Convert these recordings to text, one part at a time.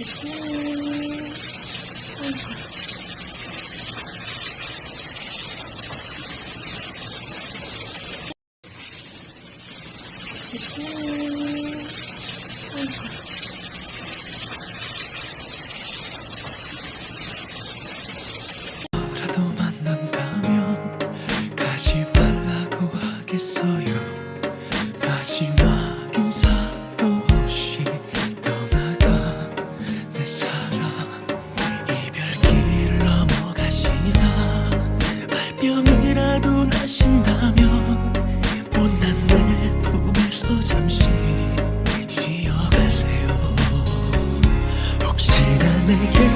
라도 Belki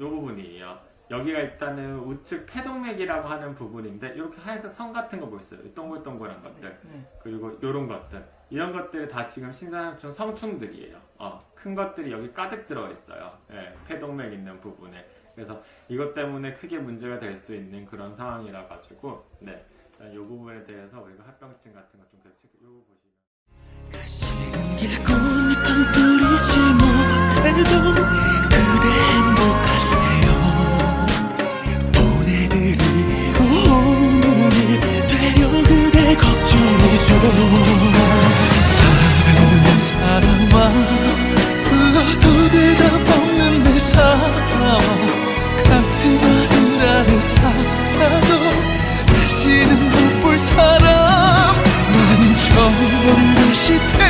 요 부분이에요. 여기가 일단은 우측 폐동맥이라고 하는 부분인데 이렇게 하얀색 선 같은 거 보였어요. 이 동글동글한 것들 그리고 이런 것들 이런 것들이 다 지금 신장충 성충들이에요. 어, 큰 것들이 여기 가득 들어 있어요. 예, 폐동맥 있는 부분에 그래서 이것 때문에 크게 문제가 될 수 있는 그런 상황이라 가지고 네, 이 부분에 대해서 우리가 합병증 같은 거좀 계속 요거 보시면. 가시는 길 꽃잎 뿌리지 못해도 그대 행복하세요 eşit